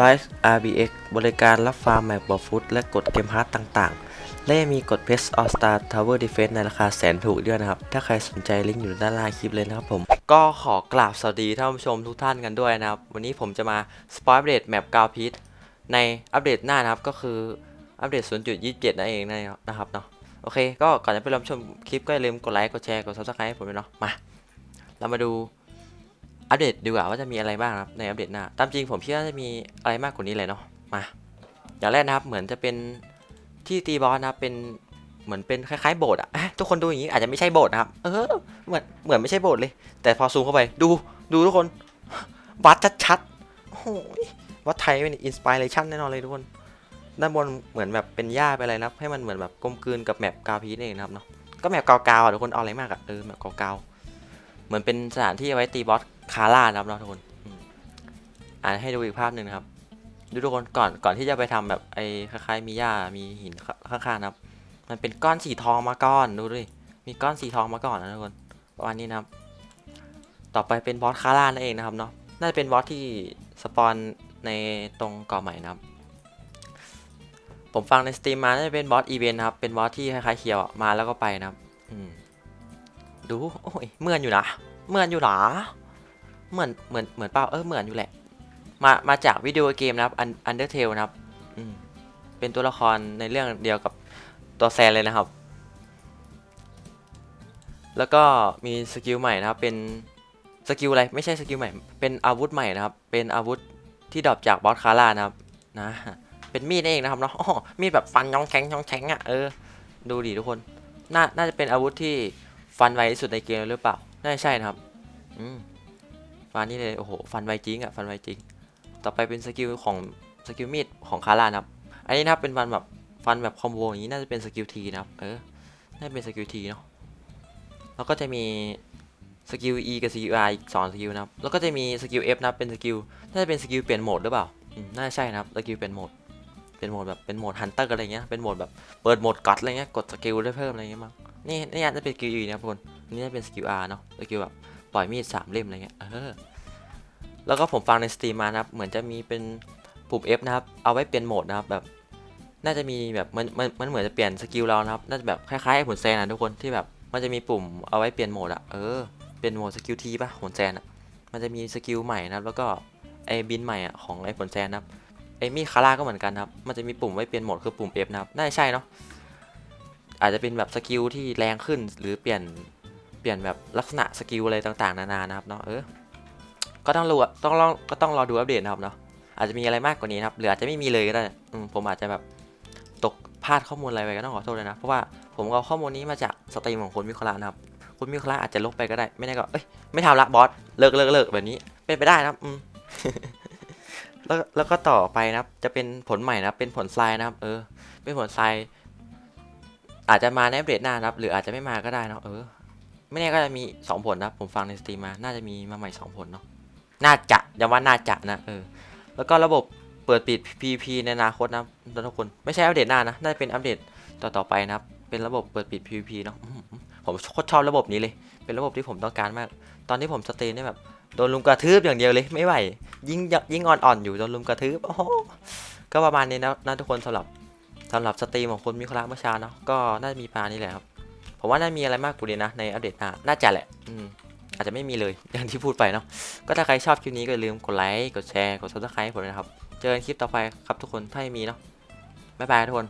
Rise RBX บริการรับฟาร์มแมปบอฟุตและกดเกมพาร์ตต่างๆ และยังมีกดเพช All Star Tower Defense ในราคาแสนถูกด้วยนะครับ ถ้าใครสนใจลิงก์อยู่ด้านล่างคลิปเลยนะครับผม ก็ขอกราบสวัสดีท่านผู้ชมทุกท่านกันด้วยนะครับ วันนี้ผมจะมาสปอยอัปเดตแมปกาวพีทในอัปเดตหน้านะครับก็คืออัปเดต 0.27 นั่นเองนะครับเนาะโอเค ก็ก่อนจะไปรับชมคลิปก็อย่าลืมกดไลค์กดแชร์กด subscribe ให้ผมด้วยเนาะมาเรามาดู อัปเดตดีกว่าว่าจะมีอะไรบ้างครับในอัปเดตหน้า ตามจริงผมคิดว่าจะมีอะไรมากกว่านี้เลยเนาะ มา อย่างแรกนะครับ เหมือนจะเป็นที่ตีบอสนะครับ เป็นเหมือนเป็นคล้ายๆโบสถ์อะอะทุกคนดูอย่างนี้อาจจะไม่ใช่โบสถ์นะครับ เออ เหมือนเหมือนไม่ใช่โบสถ์เลย แต่พอซูมเข้าไป ดู ดูทุกคน วัดชัดๆโอ้โหวัดไทยเป็นอินสปิเรชันแน่นอนเลยทุกคน ด้านบนเหมือนแบบเป็นหญ้าไปเลยนะครับ ให้มันเหมือนแบบกลมกลืนกับแมปกาวพีนเองนะครับเนาะ ก็แมปกาวๆอะทุกคนเอาอะไรมากอะเออแมปกาวๆเหมือนเป็นสถานที่เอาไว้ตีบอส คาร่านะครับทุกคนอ่านให้ดูอีกภาพหนึ่งนะครับ ดูทุกคนก่อนก่อนที่จะไปทำแบบไอ้คล้ายๆมีหญ้ามีหินข้างๆนะครับ มันเป็นก้อนสีทองมาก่อนดูดิมีก้อนสีทองมาก่อนนะทุกคนประมาณนี้นะครับ ต่อไปเป็นบอสคาร่านั่นเองนะครับเนาะน่าจะเป็นบอสที่สปอนในตรงเกาะใหม่นะครับ ผมฟังในสตรีมมาน่าจะเป็นบอสอีเวนต์นะครับ เป็นบอสที่คล้ายๆเคียวมาแล้วก็ไปนะครับ อืม ดู โอ้ยเหมือนอยู่นะเหมือนอยู่หรอ เหมือนเหมือนเหมือนเปล่าเออเหมือนอยู่แหละ มามาจากวิดีโอเกมนะครับอันเดอร์เทลนะครับอืมเป็นตัวละครในเรื่องเดียวกับตัวแซนเลยนะครับ แล้วก็มีสกิลใหม่นะครับ เป็นสกิลอะไรไม่ใช่สกิลใหม่ เป็นอาวุธใหม่นะครับ เป็นอาวุธที่ดรอปจากบอสคาร่านะครับนะเป็นมีดเองนะครับเนาะมีดแบบฟันยองแข็งยองแข็งอะเออดูดิทุกคนน่าน่าจะเป็นอาวุธที่ฟันไวที่สุดในเกมหรือเปล่าน่าใช่นะครับ อืม ฟันนี่เลยโอ้โหฟันไวจริงอะฟันไวจริง ต่อไปเป็นสกิลของสกิลมีดของคาร่านะครับอันนี้นะครับเป็นฟันแบบฟันแบบคอมโบอย่างนี้น่าจะเป็นสกิลทีนะครับเออน่าจะเป็นสกิลทีเนาะแล้วก็จะมีสกิล E กับสกิล R อีกสองสกิลนะครับ แล้วก็จะมีสกิล F นะเป็นสกิล น่าจะเป็นสกิลเปลี่ยนโหมดหรือเปล่า น่าจะใช่นะครับ สกิลเปลี่ยนโหมด เป็นโหมดแบบเป็นโหมดฮันเตอร์อะไรเงี้ย เป็นโหมดแบบเปิดโหมดกัดอะไรเงี้ย กดสกิลได้เพิ่มอะไรเงี้ยมั้ง นี่นี่อาจจะเป็นสกิล E นะครับทุกคนนี่น่าจะเป็นสกิล R เนาะ สกิลแบบ ปล่อยมีดสามเล่มอะไรเงี้ยเออแล้วก็ผมฟังในสตรีมมานะครับ เหมือนจะมีเป็นปุ่ม F นะครับ เอาไว้เปลี่ยนโหมดนะครับแบบ น่าจะมีแบบมันมันมันเหมือนจะเปลี่ยนสกิลเรานะครับ น่าจะแบบคล้ายๆไอ้ผลแซนนะทุกคนที่แบบมันจะมีปุ่มเอาไว้เปลี่ยนโหมดอะเออเปลี่ยนโหมดสกิลทีป่ะผลแซนอะมันจะมีสกิลใหม่นะครับ แล้วก็ไอ้บินใหม่อะของไอ้ผลแซนนะครับไอ้มีคาร่าก็เหมือนกันครับ มันจะมีปุ่มไว้เปลี่ยนโหมดคือปุ่ม F นะครับ น่าจะใช่เนาะ อาจจะเป็นแบบสกิลที่แรงขึ้นหรือเปลี่ยน ปลี่ยนแบบลักษณะสกิลอะไรต่างๆ นานานะครับเนาะเออก็ต้องรอต้องลอก็ต้องรอดูอัปเดตนะครับเนาะอาจจะมีอะไรมากกว่านี้นะครับหรืออาจจะไม่มีเลยก็ได้ผมอาจจะแบบตกพลาดข้อมูลอะไรไปก็ต้องขอโทษเลยนะเพราะว่าผมเอาข้อมูลนี้มาจากสตรีมของคุณมิคลานะครับคุณมิคลาอาจจะลบไปก็ได้ ไม่ได้ก็เอ้ยไม่ทำละบอสเลิกเลิกเลิกแบบนี้เป็นไปได้นะครับอืมแล้วแล้วก็ต่อไปนะครับ จะเป็นผลใหม่นะครับเป็นผลทรายนะครับ เออ เป็นผลทรายอาจจะมาในอัปเดตหน้านะครับ หรืออาจจะไม่มาก็ได้เนาะเออ ไม่แน่ก็จะมี 2 ผลนะผมฟังในสตรีมมา น่าจะมีมาใหม่ 2 ผลเนาะ น่าจะย้ำว่าน่าจะนะเออ แล้วก็ระบบเปิดปิด PVP ในอนาคตนะทุกคน ไม่ใช่อัปเดตหน้านะ น่าจะเป็นอัปเดตต่อๆไปนะครับ เป็นระบบเปิดปิด PVP เนาะ ผมโคตรชอบระบบนี้เลย เป็นระบบที่ผมต้องการมาก ตอนที่ผมสตรีมเนี่ยแบบโดนลุมกระทืบอย่างเดียวเลยไม่ไหว ยิ่งยิ่งอ่อนๆอยู่โดนลุมกระทืบโอ้โหก็ประมาณนี้นะนะทุกคนสำหรับสำหรับสตรีมของคุณมิคลาเมื่อเช้าเนาะก็น่าจะมีปานี้แหละครับ ผมว่าน่ามีอะไรมากกว่านี้นะในอัปเดตหน้าน่าจะแหละอืมอาจจะไม่มีเลยอย่างที่พูดไปเนาะก็ถ้าใครชอบคลิปนี้ก็อย่าลืมกดไลค์กดแชร์กดซับสไครต์ผมนะครับ เจอกันคลิปต่อไปครับทุกคนถ้ามีเนาะบ๊ายบายทุกคน